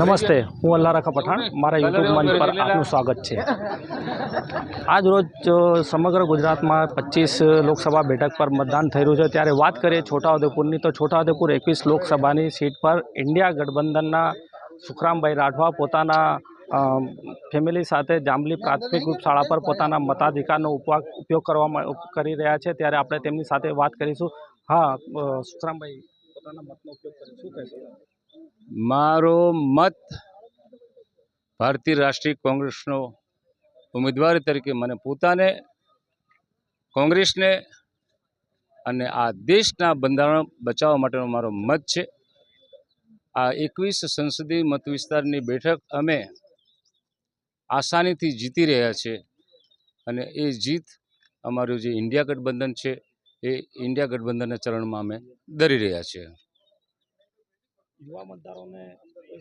નમસ્તે, હું અલ્લારાખા પઠાણ. મારા યુટ્યુબ મંચ પર આપનું સ્વાગત છે. આજ રોજ સમગ્ર ગુજરાતમાં પચીસ લોકસભા બેઠક પર મતદાન થઈ રહ્યું છે. ત્યારે વાત કરીએ છોટાઉદેપુરની, તો છોટાઉદેપુર એકવીસ લોકસભાની સીટ પર ઇન્ડિયા ગઠબંધનના સુખરામભાઈ રાઠવા પોતાના ફેમિલી સાથે જાંબલી પ્રાથમિક શાળા પર પોતાના મતાધિકારનો ઉપવા, ઉપયોગ કરવામાં કરી રહ્યા છે. ત્યારે આપણે તેમની સાથે વાત કરીશું. હા સુખરામભાઈ, પોતાના મતનો ઉપયોગ કરી કહેશો? મારો મત ભારતીય રાષ્ટ્રીય કોંગ્રેસનો ઉમેદવાર તરીકે મને પોતાને કોંગ્રેસને અને આ દેશના બંધારણ બચાવવા માટેનો મારો મત છે. આ એકવીસ સંસદીય મત વિસ્તારની બેઠક અમે આસાનીથી જીતી રહ્યા છે અને એ જીત અમારું જે ઇન્ડિયા ગઠબંધન છે એ ઇન્ડિયા ગઠબંધનના ચરણમાં અમે દરી રહ્યા છીએ. યુવા મતદારોને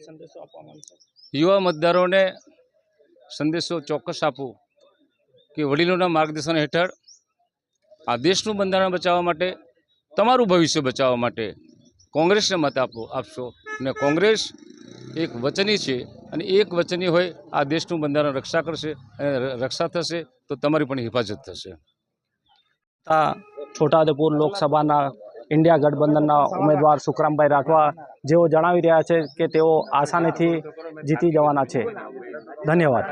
સંદેશો આપવા માંગશો યુવા મતદારોને સંદેશો ચોક્કસ આપો કે વડીલોના માર્ગદર્શન હેઠળ આ દેશનું બંધારણ બચાવવા માટે તમારું ભવિષ્ય બચાવવા માટે કોંગ્રેસને મત આપો આપશો. અને કોંગ્રેસ એક વચની છે અને એક વચની હોય આ દેશનું બંધારણ રક્ષા કરશે અને રક્ષા થશે તો તમારી પણ હિફાજત થશે. આ છોટાઉદેપુર લોકસભાના ઇન્ડિયા ગઠબંધનના ઉમેદવાર સુખરામભાઈ રાઠવા જેઓ જણાવી રહ્યા છે કે તેઓ આસાનીથી જીતી જવાના છે. ધન્યવાદ.